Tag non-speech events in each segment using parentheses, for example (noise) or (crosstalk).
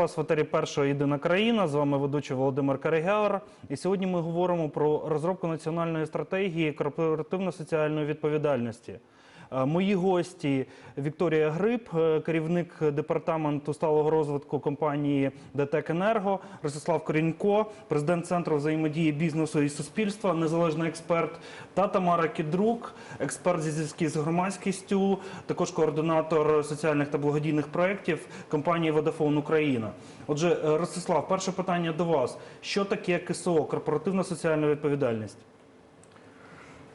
Вас в етері першого єдина країна. З вами ведучий Володимир Каригяр. І сьогодні ми говоримо про розробку національної стратегії корпоративно-соціальної відповідальності. Е, Мої гості Вікторія Гриб, е, керівник департаменту сталого розвитку компанії ДТЕК Енерго, Ростислав Корінько, президент центру взаємодії бізнесу і суспільства, незалежний експерт, та Тамара Кідрук, експерт зі зв'язків з громадськістю, також координатор соціальних та благодійних проєктів компанії Vodafone Україна. Отже, е, Ростислав, перше питання до вас: що таке КСО корпоративна соціальна відповідальність?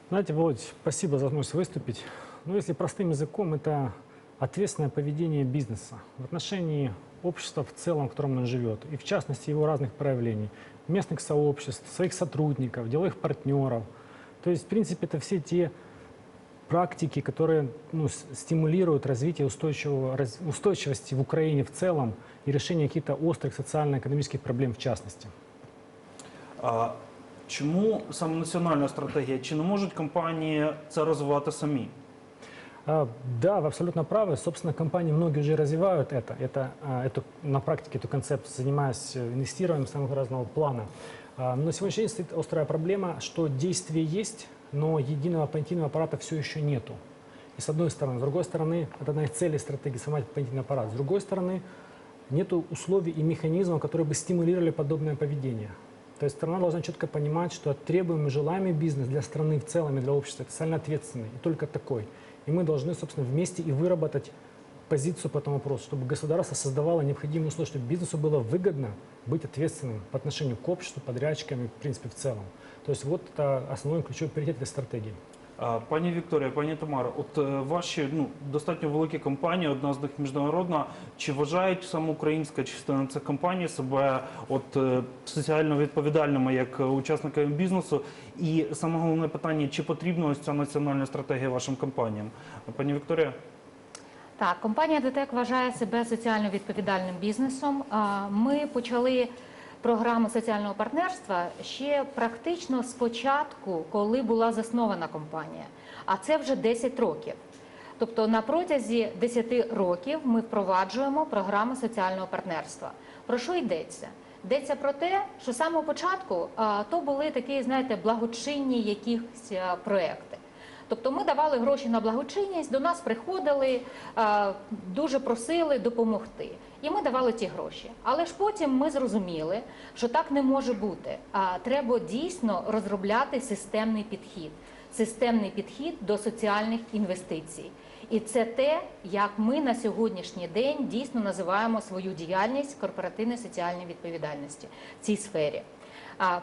Знаете, Володь, спасибо за возможность выступить. Ну, если простым языком, это ответственное поведение бизнеса в отношении общества в целом, в котором он живет, и в частности его разных проявлений, местных сообществ, своих сотрудников, деловых партнеров. То есть, в принципе, это все те практики, которые ну, с- стимулируют развитие устойчивого, раз- устойчивости в Украине в целом и решение каких-то острых социально-экономических проблем в частности. А чому саме національна стратегія? Чи не можуть компанії це розвивати самі? А, Да, вы абсолютно правы. Собственно, компании многие уже развивают это. Это, а, эту, на практике эту концепцию, занимаясь э, инвестированием самого разного плана. А, Но сегодняшний день стоит острая проблема, что действие есть, но единого понятийного аппарата все еще нету. И с одной стороны. С другой стороны, это одна из целей стратегии сформировать понятийный аппарат. С другой стороны, нету условий и механизмов, которые бы стимулировали подобное поведение. То есть страна должна четко понимать, что требуемый, желаемый бизнес для страны в целом и для общества – это социально ответственный, и только такой. И мы должны, собственно, вместе и выработать позицию по этому вопросу, чтобы государство создавало необходимые условия, чтобы бизнесу было выгодно быть ответственным по отношению к обществу, подрядчикам и, в принципе, в целом. То есть вот это основной ключевой приоритет этой стратегии. Пані Вікторія, пані Тамара, от е, ваші ну достатньо великі компанії, одна з них міжнародна. Чи вважають саме українська частина цих компаній себе от е, соціально відповідальними як учасниками бізнесу? І саме головне питання: чи потрібна ось ця національна стратегія вашим компаніям? Пані Вікторія? Так, компанія ДТЕК вважає себе соціально відповідальним бізнесом. Ми почали програму соціального партнерства ще практично з початку, коли була заснована компанія. А це вже 10 років. Тобто на протязі 10 років ми впроваджуємо програму соціального партнерства. Про що йдеться? Йдеться про те, що з самого початку то були такі, знаєте, благочинні якісь проекти. Тобто ми давали гроші на благочинність, до нас приходили, е, дуже просили допомогти. І ми давали ті гроші. Але ж потім ми зрозуміли, що так не може бути. Треба дійсно розробляти системний підхід, системний підхід до соціальних інвестицій. І це те, як ми на сьогоднішній день дійсно називаємо свою діяльність корпоративної соціальної відповідальності в цій сфері.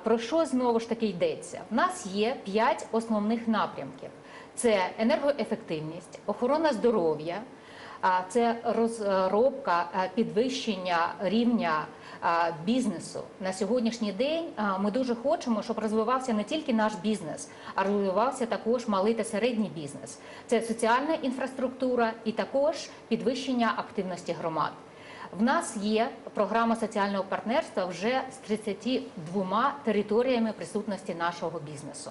Про що знову ж таки йдеться? В нас є п'ять основних напрямків: це енергоефективність, охорона здоров'я, це розробка підвищення рівня бізнесу. На сьогоднішній день ми дуже хочемо, щоб розвивався не тільки наш бізнес, а розвивався також малий та середній бізнес. Це соціальна інфраструктура і також підвищення активності громад. В нас є програма соціального партнерства вже з 32 територіями присутності нашого бізнесу.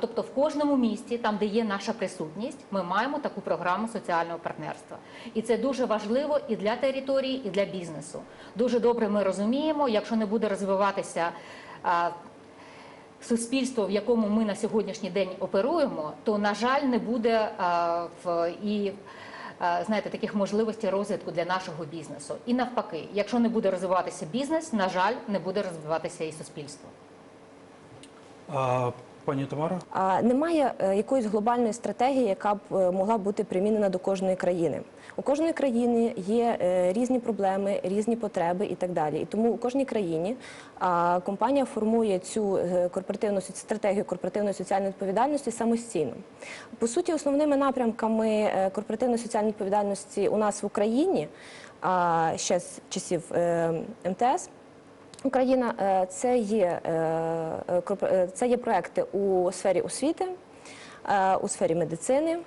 Тобто, в кожному місті, там де є наша присутність, ми маємо таку програму соціального партнерства. І це дуже важливо і для території, і для бізнесу. Дуже добре ми розуміємо, якщо не буде розвиватися. Суспільство, в якому ми на сьогоднішній день оперуємо, то на жаль не буде в і а, знаєте таких можливостей розвитку для нашого бізнесу. І навпаки, якщо не буде розвиватися бізнес, на жаль, не буде розвиватися і суспільство. А, пані Тамара? А немає е, якоїсь глобальної стратегії, яка б е, могла бути примінена до кожної країни. У кожної країни є е, різні проблеми, різні потреби і так далі. І тому у кожній країні компанія формує цю е, корпоративну стратегію корпоративної соціальної відповідальності самостійно. По суті, основними напрямками е, корпоративної соціальної відповідальності у нас в Україні ще з часів МТС. Україна це є, це є проекти у сфері освіти, у сфері медицини,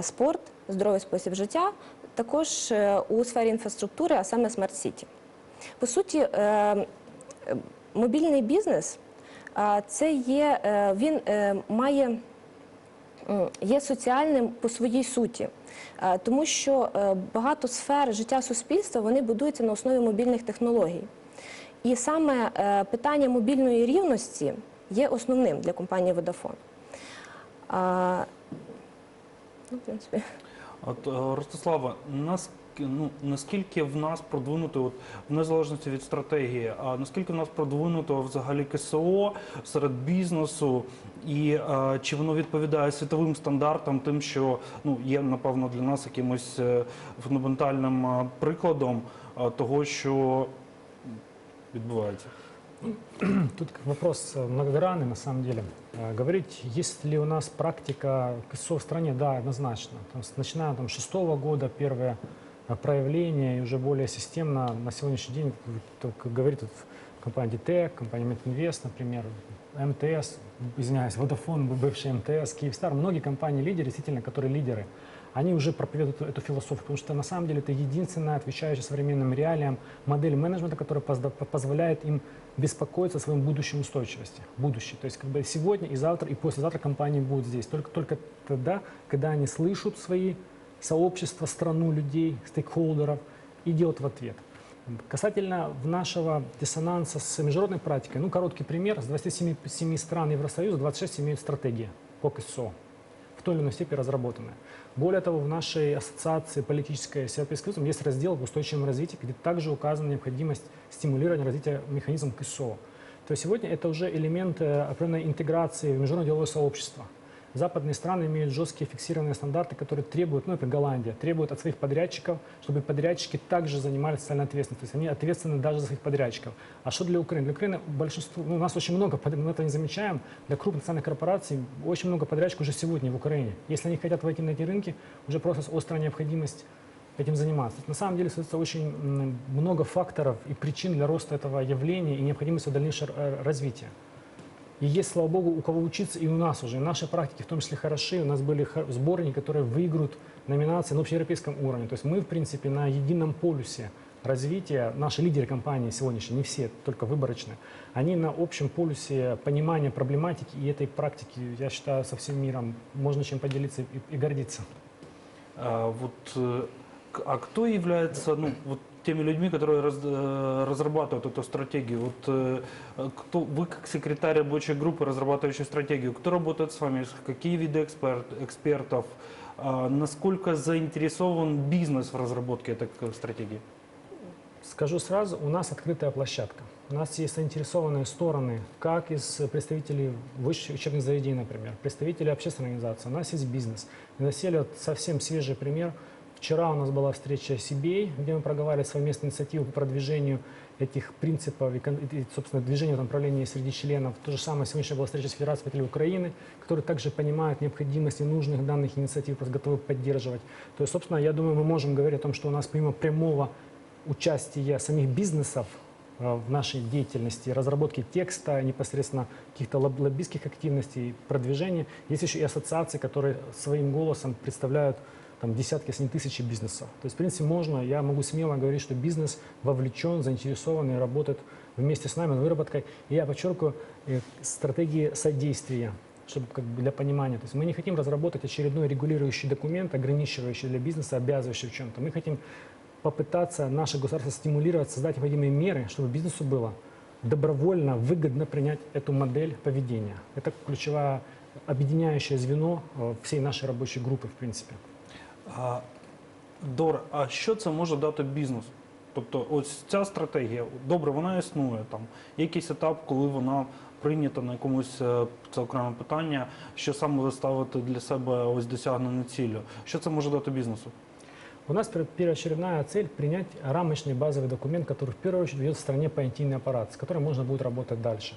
спорт, здоровий спосіб життя, також е, у сфері інфраструктури, а саме Смарт Сіті. По суті, е, мобільний бізнес це є, е, він має є соціальним по своїй суті. Тому що багато сфер життя суспільства вони будуються на основі мобільних технологій. І саме питання мобільної рівності є основним для компанії Vodafone. А, ну, в принципі. От е, Ростислава, ну наскільки в нас продвинуто, от в незалежності від стратегії, а наскільки в нас продвинуто взагалі КСО серед бізнесу, і е, чи воно відповідає світовим стандартам, тим, що ну є напевно для нас якимось е, фундаментальним прикладом того, що відбувається. (clears throat) Тут вопрос э, многогранный на самом деле. Э, Говорить, есть ли у нас практика КСО в стране, да, однозначно. Там, с- начиная там, шестого года первые э, проявления и уже более системно на сегодняшний день, как- говорит вот компания DTEC, компания Метинвест, например, МТС, извиняюсь, Vodafone, бывший МТС, Киевстар, многие компании-лидеры, действительно, которые лидеры, они уже проповедуют эту, эту философию, потому что на самом деле это единственная отвечающая современным реалиям модель менеджмента, которая позволяет им беспокоиться о своем будущем устойчивости. Будущее. То есть как бы сегодня и завтра, и послезавтра компании будут здесь. Только, только тогда, когда они слышат свои сообщества, страну людей, стейкхолдеров и делают в ответ. Касательно нашего диссонанса с международной практикой, ну, короткий пример. С 27 семи стран Евросоюза 26 имеют стратегии по КСО, в той или иной степени разработанные. Более того, в нашей ассоциации политической с Европейским Союзом есть раздел в устойчивом развитии, где также указана необходимость стимулирования развития механизмов КСО. То есть сегодня это уже элемент э, определенной интеграции в международное деловое сообщество. Западные страны имеют жесткие фиксированные стандарты, которые требуют, ну, например, Голландия, требует от своих подрядчиков, чтобы подрядчики также занимались социальной ответственностью. То есть они ответственны даже за своих подрядчиков. А что для Украины? Для Украины большинство, ну, у нас очень много, мы это не замечаем, для крупных национальных корпораций очень много подрядчиков уже сегодня в Украине. Если они хотят войти на эти рынки, уже просто острая необходимость этим заниматься. На самом деле остается очень много факторов и причин для роста этого явления и необходимости дальнейшего развития. И есть, слава богу, у кого учиться и у нас уже. Наши практики в том числе хороши. У нас были сборники, которые выиграют номинации на общеевропейском уровне. То есть мы, в принципе, на едином полюсе развития, наши лидеры компании сегодняшние, не все, только выборочные, они на общем полюсе понимания проблематики и этой практики, я считаю, со всем миром можно чем поделиться и, и гордиться. А, вот, э, а кто является ну, вот теми людьми, которые раз- э, разрабатывают эту стратегию? Вот, э, э, кто, вы как секретарь рабочей группы, разрабатывающей стратегию, кто работает с вами? Какие виды эксперт, экспертов? А, насколько заинтересован бизнес в разработке этой стратегии? Скажу сразу, у нас открытая площадка. У нас есть заинтересованные стороны, как из представителей высших учебных заведений, например, представителей общественной организации. У нас есть бизнес. И на селе вот совсем свежий пример. Вчера у нас была встреча CBA, где мы проговаривали совместную инициативу по продвижению этих принципов и, собственно, движения в направлении среди членов. То же самое сегодня была встреча с Федерацией представителей Украины, которые также понимают необходимость и нужных данных инициатив, просто готовы поддерживать. То есть, собственно, я думаю, мы можем говорить о том, что у нас помимо прямого участия самих бизнесов э, в нашей деятельности, разработки текста, непосредственно каких-то лоб- лоббистских активностей, продвижения. Есть еще и ассоциации, которые своим голосом представляют там, десятки, если не тысячи бизнесов. То есть, в принципе, можно, я могу смело говорить, что бизнес вовлечен, заинтересован и работает вместе с нами над выработкой. И я подчеркиваю, э, стратегии содействия чтобы как бы для понимания. То есть мы не хотим разработать очередной регулирующий документ, ограничивающий для бизнеса, обязывающий в чем-то. Мы хотим попытаться наше государство стимулировать, создать необходимые меры, чтобы бизнесу было добровольно, выгодно принять эту модель поведения. Это ключевое объединяющее звено э, всей нашей рабочей группы, в принципе. А, Дор, а що це може дати бізнесу? Тобто, ось ця стратегія, добре, вона існує там. Є якийсь етап, коли вона прийнята на якомусь е, це окреме питання, що саме ви ставите для себе ось досягнену цілю. Що це може дати бізнесу? У нас пер- первоочередная цель – принять рамочный базовый документ, который в первую очередь ведет в стране понятийный аппарат, с которым можно будет работать дальше.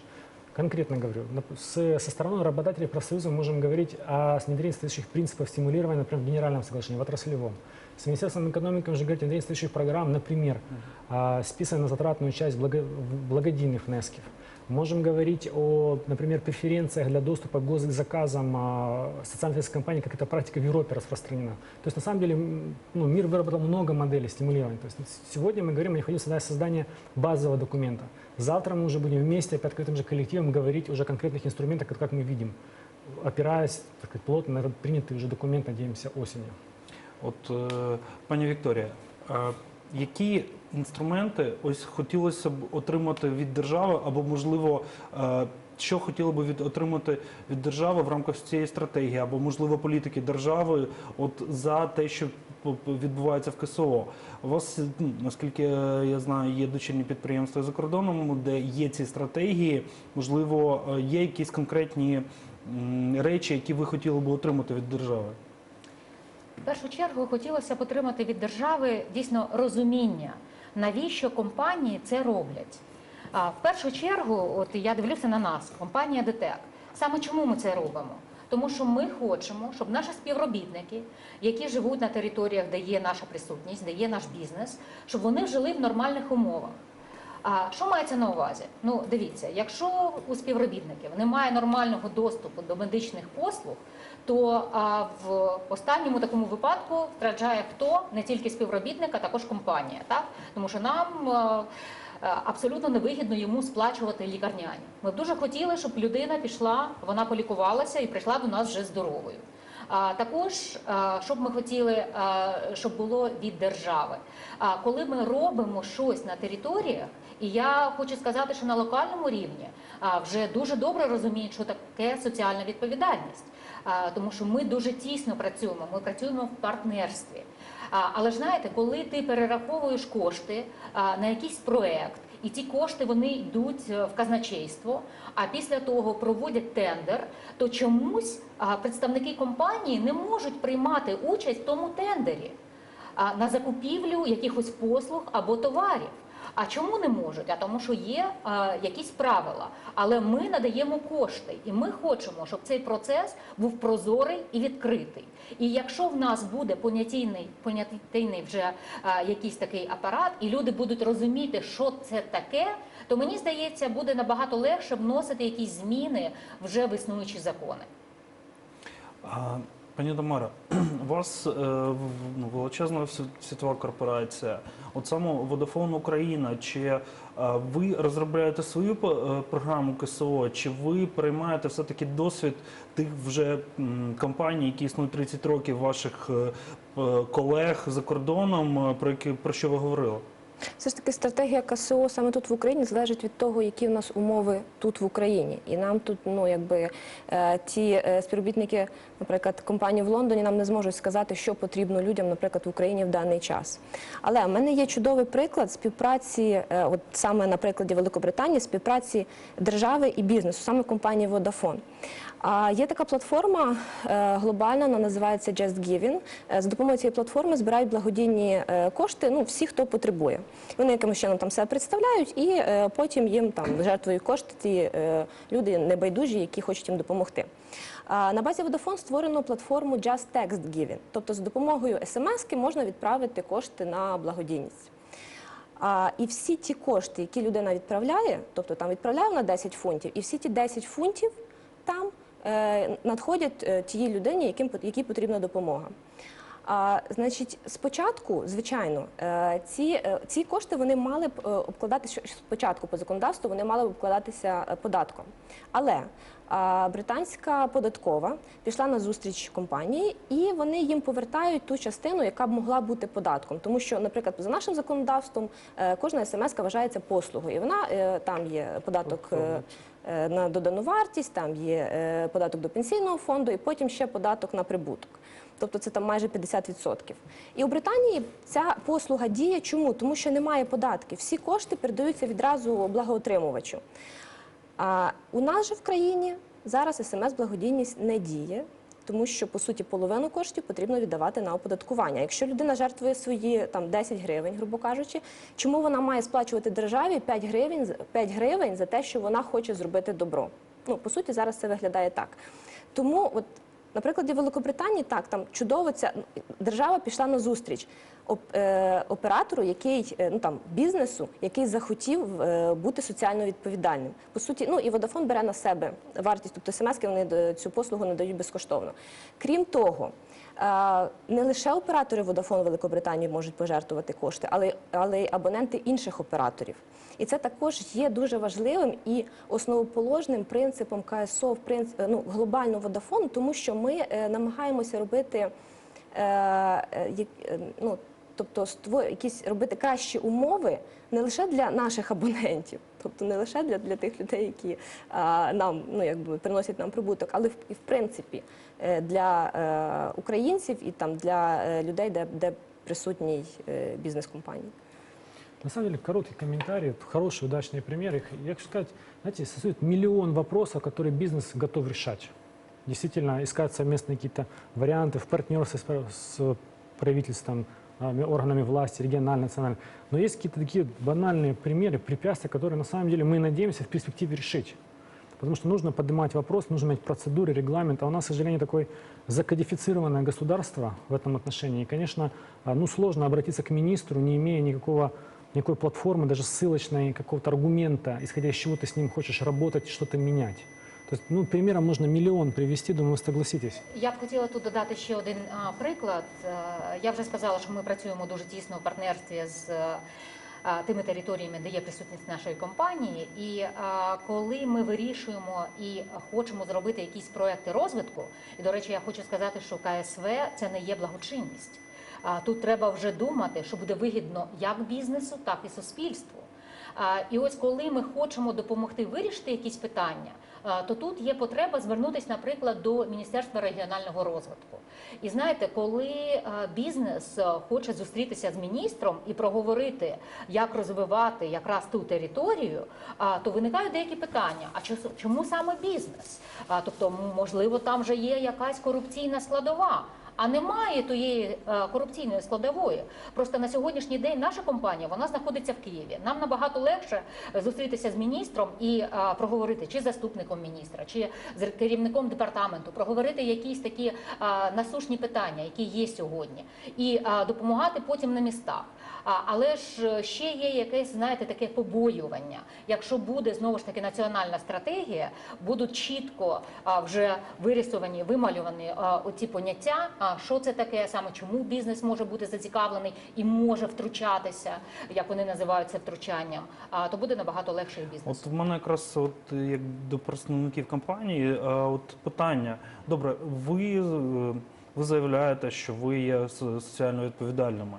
Конкретно говорю, с- со стороны работодателей профсоюза мы можем говорить о внедрении следующих принципов стимулирования, например, в генеральном соглашении, в отраслевом. С Министерством экономики можно говорить о внедрении следующих программ, например, а, списанной на затратную часть благо- внесків. Можем говорить о, например, преференциях для доступа к госзаказам а, социальных компаний, как эта практика в Европе распространена. То есть, на самом деле, м, ну, мир выработал много моделей стимулирования. То есть, сегодня мы говорим о необходимости создать- создания базового документа. Завтра мы уже будем вместе, опять открытым же коллективом, говорить уже о конкретных инструментах, как- как мы видим, опираясь так сказать, плотно на этот принятый уже документ, надеемся, осенью. От, е, пані Вікторія, е, які інструменти ось хотілося б отримати від держави, або можливо, е, що хотіли б від отримати від держави в рамках цієї стратегії, або можливо політики держави, от за те, що відбувається в КСО. У вас, ну, наскільки я знаю, є дочірні підприємства за кордоном, де є ці стратегії. Можливо, е, є якісь конкретні речі, які ви хотіли б отримати від держави. В першу чергу хотілося б отримати від держави дійсно розуміння, навіщо компанії це роблять. В першу чергу, от я дивлюся на нас, компанія ДТЕК. Саме чому ми це робимо? Тому що ми хочемо, щоб наші співробітники, які живуть на територіях, де є наша присутність, де є наш бізнес, щоб вони жили в нормальних умовах. А що мається на увазі? Ну, дивіться, якщо у співробітників немає нормального доступу до медичних послуг, то а, в останньому такому випадку втрачає хто не тільки співробітник, а також компанія, так тому що нам. а, а, Абсолютно невигідно йому сплачувати лікарняні. Ми б дуже хотіли, щоб людина пішла, вона полікувалася і прийшла до нас вже здоровою. А також а, що б ми хотіли, щоб було від держави. А коли ми робимо щось на територіях, і я хочу сказати, що на локальному рівні вже дуже добре розуміють, що таке соціальна відповідальність. Тому що ми дуже тісно працюємо, ми працюємо в партнерстві. Але ж знаєте, коли ти перераховуєш кошти на якийсь проект, і ці кошти вони йдуть е, в казначейство, а після того проводять тендер, то чомусь представники компанії не можуть приймати участь в тому тендері на закупівлю якихось послуг або товарів. А чому не можуть? А тому, що є а, якісь правила, але ми надаємо кошти, і ми хочемо, щоб цей процес був прозорий і відкритий. І якщо в нас буде понятійний, понятійний вже а, якийсь такий апарат, і люди будуть розуміти, що це таке, то мені здається, буде набагато легше вносити якісь зміни вже в існуючі закони. Пані Тамара, (clears throat) у вас е, ну, величезна світова корпорація. От саме Vodafone Україна. Чи е, ви розробляєте свою е, програму КСО, чи ви приймаєте все-таки досвід тих вже компаній, які існують 30 років, ваших колег за кордоном, про які про що ви говорили? Все ж таки стратегія КСО саме тут в Україні залежить від того, які в нас умови тут в Україні. І нам тут, ну якби е, ті е, співробітники, наприклад, компанії в Лондоні нам не зможуть сказати, що потрібно людям, наприклад, в Україні в даний час. Але в мене є чудовий приклад співпраці, е, от саме на прикладі Великобританії, співпраці держави і бізнесу, саме компанії Vodafone. Є така платформа е, глобальна, вона називається Just Giving. Е, За допомогою цієї платформи збирають благодійні е, кошти. Ну всі, хто потребує. Вони якимось чином там себе представляють, і потім їм там жертвують кошти ті люди небайдужі, які хочуть їм допомогти. На базі Vodafone створено платформу Just Text Giving. Тобто, за допомогою смс-ки можна відправити кошти на благодійність. А, і всі ті кошти, які людина відправляє, тобто там відправляє на 10 фунтів, і всі ті 10 фунтів там надходять е, тієї людині, яким якій потрібна допомога. А, значить, спочатку, звичайно, е, ці, е, ці кошти вони мали б е, обкладатися спочатку по законодавству, вони мали б обкладатися е, податком. Але британська податкова пішла на зустріч компанії, і вони їм повертають ту частину, яка б могла бути податком. Тому що, наприклад, за нашим законодавством е, кожна смс вважається послугою, і вона е, там є податок. Е, На додану вартість, там є е, податок до пенсійного фонду, і потім ще податок на прибуток. Тобто це там майже 50%. І у Британії ця послуга діє. Чому? Тому що немає податків. Всі кошти передаються відразу благоотримувачу. А у нас же в країні зараз смс-благодійність не діє, тому що по суті половину коштів потрібно віддавати на оподаткування. Якщо людина жертвує свої там 10 гривень, грубо кажучи, чому вона має сплачувати державі 5 гривень, з- 5 гривень за те, що вона хоче зробити добро? Ну по суті, зараз це виглядає так. Тому, от на прикладі Великобританії, так там чудово ця держава пішла на зустріч е, оператору, який е, ну там бізнесу, який захотів е, бути соціально відповідальним. По суті, ну і Vodafone бере на себе вартість, тобто смс вони цю послугу надають безкоштовно. Крім того. Не лише оператори Vodafone Великобританії можуть пожертвувати кошти, але, але й абоненти інших операторів. І це також є дуже важливим і основоположним принципом КСО в принцип, ну, глобально Vodafone, тому що ми е, намагаємося робити е, е, е, ну, тобто якісь робити кращі умови не лише для наших абонентів, тобто не лише для, для тих людей, які а, нам ну якби приносять нам прибуток, але в, і в принципі е, для е, українців і там для е, людей, де, де присутній е, бізнес-компанії. На самом деле, короткий комментарий, хороший, удачный пример. Их, я хочу сказать, знаете, существует миллион вопросов, которые бизнес готов решать. Действительно, искать совместные какие-то варианты в партнерстве с, с правительством, а, ми- органами власти, региональной, национальной. Но есть какие-то такие банальные примеры, препятствия, которые на самом деле мы надеемся в перспективе решить. Потому что нужно поднимать вопрос, нужно иметь процедуры, регламент. А у нас, к сожалению, такое закодифицированное государство в этом отношении. И, конечно, а, ну, сложно обратиться к министру, не имея никакого, никакой платформы, даже ссылочной, какого-то аргумента, исходя из чего ты с ним хочешь работать, что-то менять. То есть, ну, примером можно миллион привести, думаю, вы согласитесь. Я б хотіла тут додати ще один а, приклад. Е, Я вже сказала, що ми працюємо дуже тісно в партнерстві з е, а, тими територіями, де є присутність нашої компанії. І а, коли ми вирішуємо і хочемо зробити якісь проекти розвитку, і до речі, я хочу сказати, що КСВ це не є благочинність. А, Тут треба вже думати, що буде вигідно як бізнесу, так і суспільству. І ось коли ми хочемо допомогти вирішити якісь питання, то тут є потреба звернутися, наприклад, до Міністерства регіонального розвитку. І знаєте, коли бізнес хоче зустрітися з міністром і проговорити, як розвивати якраз ту територію, то виникають деякі питання: а чому саме бізнес? Тобто, можливо, там вже є якась корупційна складова. А немає тієї е, корупційної складової. Просто на сьогоднішній день наша компанія вона знаходиться в Києві. Нам набагато легше е, зустрітися з міністром і е, проговорити чи заступником міністра, чи з керівником департаменту, проговорити якісь такі насушні питання, які є сьогодні, і е, допомагати потім на містах. Але ж е, ще є якесь, знаєте, таке побоювання. Якщо буде знову ж таки національна стратегія, будуть чітко вже вирисовані, вималювані оці поняття. Що це таке, саме чому бізнес може бути зацікавлений і може втручатися, як вони називають це втручанням, то буде набагато легше і бізнесу. От в мене якраз от як до представників компанії, от питання. Добре, ви, е, ви заявляєте, що ви є соціально відповідальними.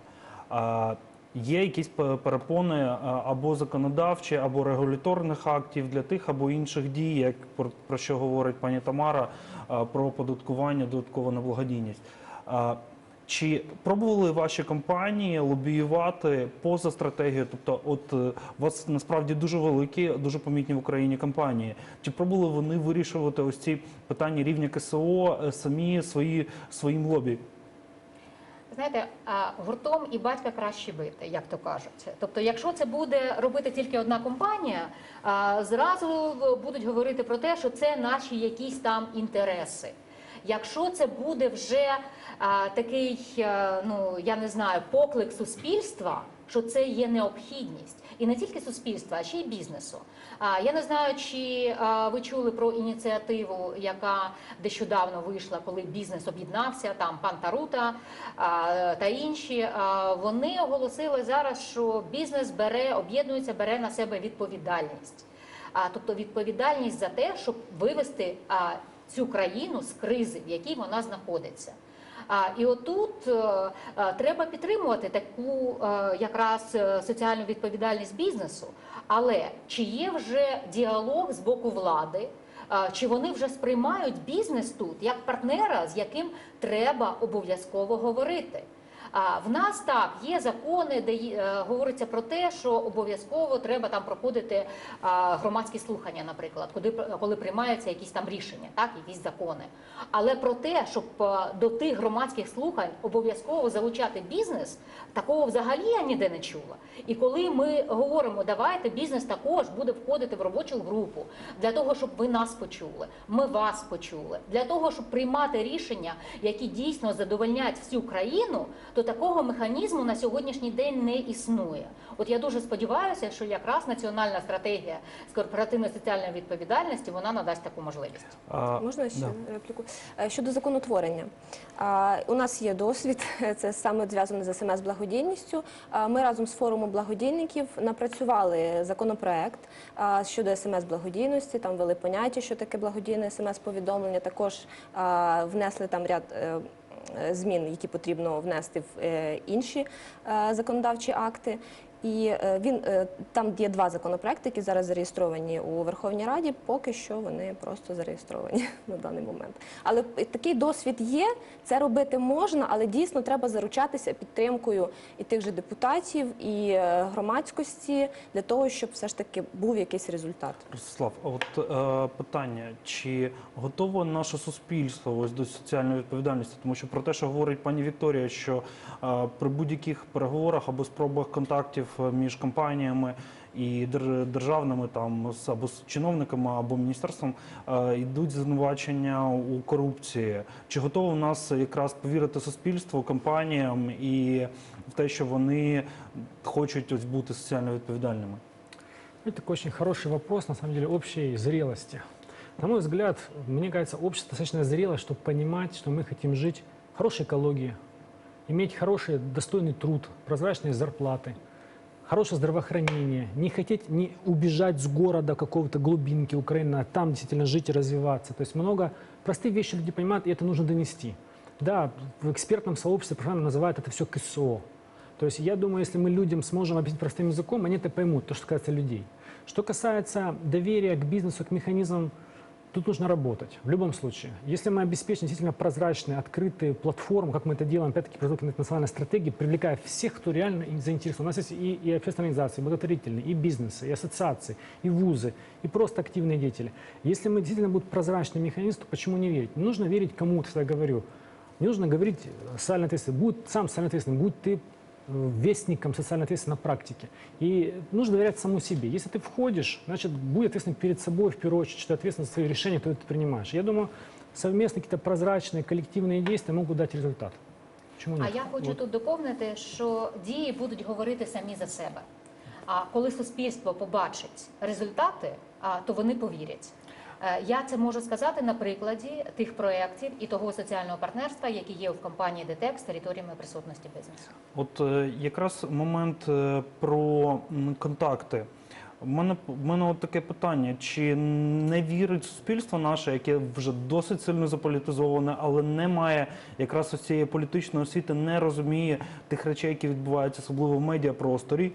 Є якісь перепони е, або законодавчі, або регуляторних актів для тих або інших дій, як про, про що говорить пані Тамара, е, про оподаткування, додатково на благодійність. Чи пробували ваші компанії лобіювати поза стратегією? Тобто, от е, у вас насправді дуже великі, дуже помітні в Україні компанії. Чи пробували вони вирішувати ось ці питання рівня КСО е, самі свої своїм лобі? Знаєте, гуртом і батька краще бити, як то кажуть. Тобто, якщо це буде робити тільки одна компанія, зразу будуть говорити про те, що це наші якісь там інтереси. Якщо це буде вже такий, ну я не знаю, поклик суспільства, що це є необхідність, і не тільки суспільства, а ще й бізнесу. Я не знаю, чи ви чули про ініціативу, яка нещодавно вийшла, коли бізнес об'єднався, там пан Тарута та інші. Вони оголосили зараз, що бізнес бере, об'єднується, бере на себе відповідальність. А тобто відповідальність за те, щоб вивести цю країну з кризи, в якій вона знаходиться. І отут е, е, треба підтримувати таку е, якраз соціальну відповідальність бізнесу. Але чи є вже діалог з боку влади? Чи вони вже сприймають бізнес тут як партнера, з яким треба обов'язково говорити? В нас так є закони, де е, говориться про те, що обов'язково треба там проходити громадські слухання, наприклад, куди коли приймаються якісь там рішення, так якісь закони. Але про те, щоб е, до тих громадських слухань обов'язково залучати бізнес, такого взагалі я ніде не чула. І коли ми говоримо, давайте бізнес також буде входити в робочу групу для того, щоб ви нас почули, ми вас почули, для того, щоб приймати рішення, які дійсно задовольнять всю країну, то такого механізму на сьогоднішній день не існує. От я дуже сподіваюся, що якраз національна стратегія з корпоративної соціальної відповідальності вона надасть таку можливість. А, Можна ще да. репліку? Е, Щодо законотворення. А, У нас є досвід, (laughs) це саме зв'язано з СМС благодійністю. Ми разом з форумом благодійників напрацювали законопроект а, щодо СМС благодійності. Там ввели поняття, що таке благодійне СМС повідомлення. Також а, внесли там ряд. Е, змін, які потрібно внести в е, інші е, законодавчі акти. І е, він е, там є два законопроекти, які зараз зареєстровані у Верховній Раді. Поки що вони просто зареєстровані (laughs) на даний момент. Але такий досвід є, це робити можна, але дійсно треба заручатися підтримкою і тих же депутатів, і е, громадськості для того, щоб все ж таки був якийсь результат. Ростислав, от е, питання: чи готове наше суспільство ось до соціальної відповідальності? Тому що про те, що говорить пані Вікторія, що е, при будь-яких переговорах або спробах контактів між компаніями і дер- державними там з- або з чиновниками або міністерством е, йдуть звинувачення у корупції. Чи готово в нас якраз повірити суспільству, компаніям і в те, що вони хочуть ось бути соціально відповідальними? Это такой очень хороший вопрос, на самом деле, общей зрелости. На мой взгляд, мне кажется, общество достаточно зрело, чтобы понимать, что мы хотим жить в хорошей экологии, иметь хороший, достойный труд, прозрачные зарплаты, хорошее здравоохранение, не хотеть не убежать с города какого-то глубинки Украины, а там действительно жить и развиваться. То есть много простых вещей люди понимают, и это нужно донести. Да, в экспертном сообществе профессионально называют это все КСО. То есть я думаю, если мы людям сможем объяснить простым языком, они это поймут, то, что касается людей. Что касается доверия к бизнесу, к механизмам, тут нужно работать в любом случае. Если мы обеспечим действительно прозрачные, открытые платформы, как мы это делаем, опять-таки, при национальной стратегии, привлекая всех, кто реально заинтересован. У нас есть и, и общественные организации, и благотворительные, и бизнесы, и ассоциации, и вузы, и просто активные деятели. Если мы действительно будет прозрачный механизм, то почему не верить? Не нужно верить кому-то, всегда говорю. Не нужно говорить э, социально ответственным. Будь сам социально ответственным, будь ты вестником социальной ответственности на практике. И нужно доверять самому себе. Если ты входишь, значит, будь ответственным перед собой, в первую очередь, что ты ответственен за свои решения, которые ты принимаешь. Я думаю, совместные какие-то прозрачные коллективные действия могут дать результат. Почему А нет? я хочу Вот. тут доповнити, що дії будуть говорити самі за себе. А коли суспільство побачить результати, а, то вони повірять. Е, Я це можу сказати на прикладі тих проєктів і того соціального партнерства, які є в компанії ДТЕК з територіями присутності бізнесу. От е, якраз момент е, про контакти. У мене, в мене от таке питання: чи не вірить суспільство наше, яке вже досить сильно заполітизоване, але не має якраз ось цієї політичної освіти, не розуміє тих речей, які відбуваються, особливо в медіапросторі.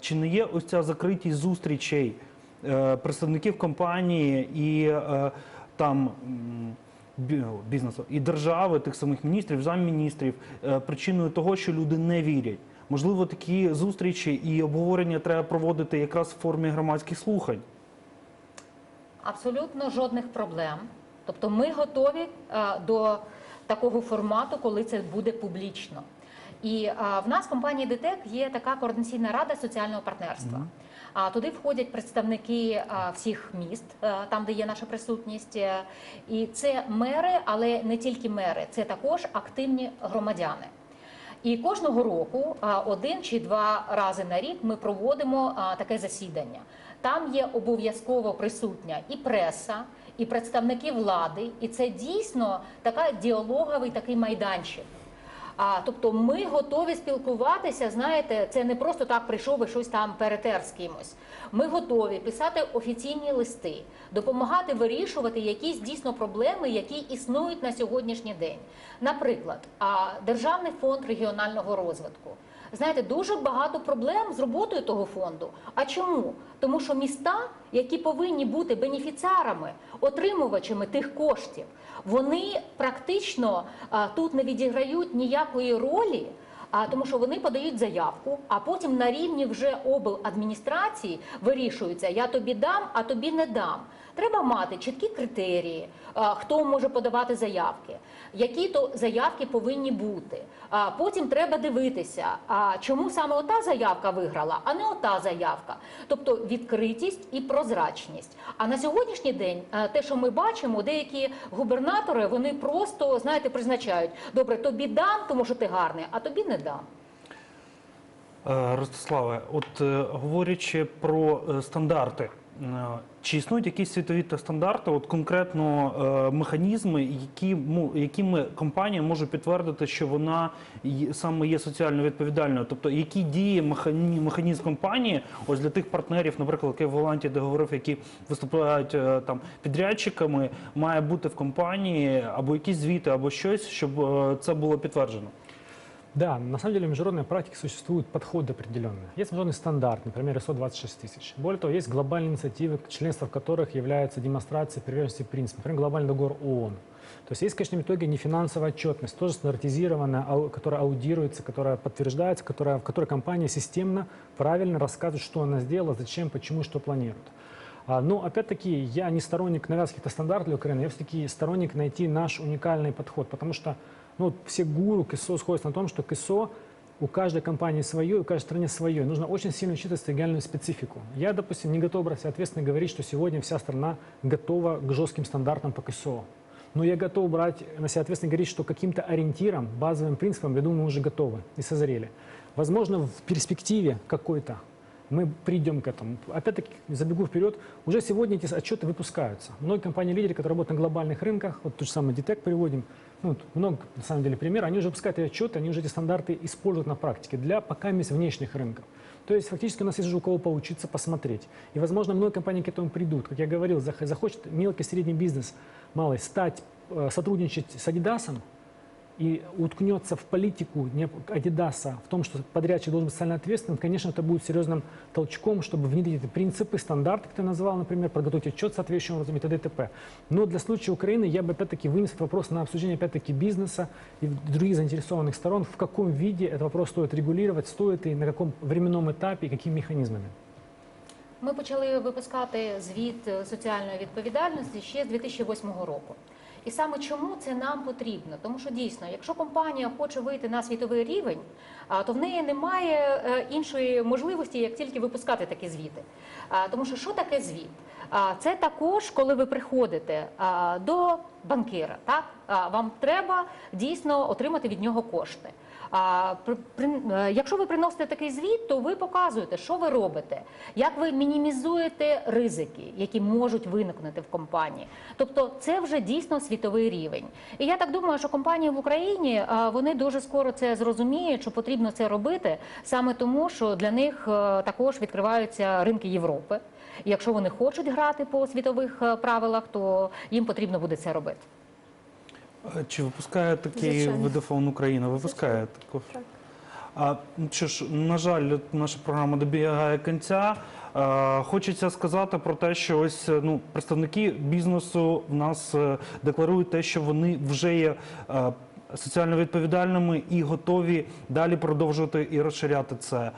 Чи не є ось ця закритість зустрічей представників компанії і е, там бізнесу і держави, тих самих міністрів, замміністрів, е, причиною того, що люди не вірять. Можливо, такі зустрічі і обговорення треба проводити якраз в формі громадських слухань. Абсолютно жодних проблем. Тобто ми готові е, до такого формату, коли це буде публічно. І е, в нас в компанії ДТЕК є така координаційна рада соціального партнерства. А туди входять представники всіх міст, е, там де є наша присутність. Е, І це мери, але не тільки мери, це також активні громадяни. І кожного року один чи два рази на рік ми проводимо таке засідання. Там є обов'язково присутня і преса, і представники влади, і це дійсно така діалоговий такий майданчик. А, тобто ми готові спілкуватися. Знаєте, це не просто так прийшов і щось там перетер з кимось. Ми готові писати офіційні листи, допомагати вирішувати якісь дійсно проблеми, які існують на сьогоднішній день. Наприклад, Державний фонд регіонального розвитку. Знаєте, дуже багато проблем з роботою того фонду. А чому? Тому що міста, які повинні бути бенефіціарами, отримувачами тих коштів, вони практично а, тут не відіграють ніякої ролі. А тому, що вони подають заявку, а потім на рівні вже обладміністрації вирішується: я тобі дам, а тобі не дам. Треба мати чіткі критерії, хто може подавати заявки, які то заявки повинні бути. Потім треба дивитися, чому саме ота заявка виграла, а не ота заявка. Тобто відкритість і прозрачність. А на сьогоднішній день те, що ми бачимо, деякі губернатори вони просто знаєте призначають добре, тобі дам, тому що ти гарний, а тобі не дам. Е, Ростиславе, от е, говорячи про е, стандарти Чи існують якісь світові та стандарти, от конкретно е, механізми, які, якими компанія може підтвердити, що вона саме є соціально відповідальною? Тобто, які дії механі, механізм компанії, ось для тих партнерів, наприклад, який в Голландії, які виступають е, там підрядчиками, має бути в компанії або якісь звіти, або щось, щоб е, це було підтверджено? Да, на самом деле в международной практике существуют подходы определенные. Есть международный стандарт, например, ISO 26 тысяч. Более того, есть глобальные инициативы, членство в которых является демонстрацией приверженности принципа. Например, глобальный договор ООН. То есть есть в конечном итоге нефинансовая отчетность, тоже стандартизированная, которая аудируется, которая подтверждается, которая, в которой компания системно, правильно рассказывает, что она сделала, зачем, почему, что планирует. А, Но опять-таки я не сторонник навязки каких-то стандартов для Украины, я все-таки сторонник найти наш уникальный подход, потому что ну, вот все гуру КСО сходятся на том, что КСО у каждой компании свое, у каждой страны свое. Нужно очень сильно учитывать региональную специфику. Я, допустим, не готов брать ответственно говорить, что сегодня вся страна готова к жестким стандартам по КСО. Но я готов брать на себя ответственно говорить, что каким-то ориентиром, базовым принципам, я думаю, мы уже готовы и созрели. Возможно, в перспективе какой-то мы придем к этому. Опять-таки, забегу вперед, уже сегодня эти отчеты выпускаются. Многие компании-лидеры, которые работают на глобальных рынках, вот тот же самый DTEC приводим, ну, много, на самом деле, примеров, они уже выпускают эти отчеты, они уже эти стандарты используют на практике для пока внешних рынков. То есть фактически у нас есть уже у кого поучиться, посмотреть. И, возможно, многие компании к этому придут. Как я говорил, зах- захочет мелкий средний бизнес, малый, стать, э, сотрудничать с Адидасом, и уткнется в политику не- Адидаса, в том, что подрядчик должен быть социально ответственным, конечно, это будет серьезным толчком, чтобы внедрить эти принципы, стандарты, как ты назвал, например, подготовить отчет соответствующим образом и т.д. и т.п. Но для случая Украины я бы опять-таки вынес этот вопрос на обсуждение опять-таки бизнеса и других заинтересованных сторон, в каком виде этот вопрос стоит регулировать, стоит и на каком временном этапе и какими механизмами. Ми почали випускати звіт е, соціальної відповідальності ще з 2008 року. І саме чому це нам потрібно? Тому що дійсно, якщо компанія хоче вийти на світовий рівень, то в неї немає е, іншої можливості, як тільки випускати такі звіти. Тому що що таке звіт? Це також, коли ви приходите до банкира, так вам треба дійсно отримати від нього кошти. Е, якщо ви приносите такий звіт, то ви показуєте, що ви робите, як ви мінімізуєте ризики, які можуть виникнути в компанії. Тобто, це вже дійсно світовий рівень. І я так думаю, що компанії в Україні е, вони дуже скоро це зрозуміють, що потрібно це робити саме тому, що для них е, також відкриваються ринки Європи. Якщо вони хочуть грати по світових правилах, то їм потрібно буде це робити. Чи випускає такий Звичайно. видофон Україна? Випускає також. А ну, що ж, на жаль, наша програма добігає кінця. Е, Хочеться сказати про те, що ось е, ну представники бізнесу в нас е, декларують те, що вони вже є е, соціально відповідальними і готові далі продовжувати і розширяти це.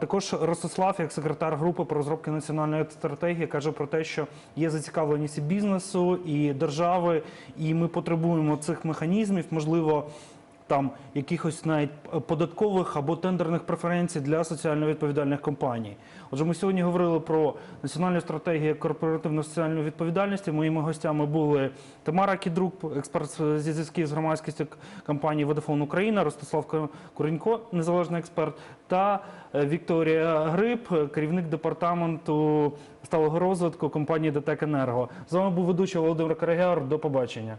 Також Ростислав, як секретар групи по розробки національної стратегії, каже про те, що є зацікавленість і бізнесу і держави, і ми потребуємо цих механізмів, можливо там якихось навіть податкових або тендерних преференцій для соціально відповідальних компаній. Отже, ми сьогодні говорили про національну стратегію корпоративно-соціальної відповідальності. Моїми гостями були Тамара Кідрук, експерт зі зв'язків з громадськістю компанії Водофон Україна, Ростислав Куренько, незалежний експерт, та е, Вікторія Гриб, керівник департаменту сталого розвитку компанії ДТЕК Енерго. З вами був ведучий Володимир Карагяр. До побачення.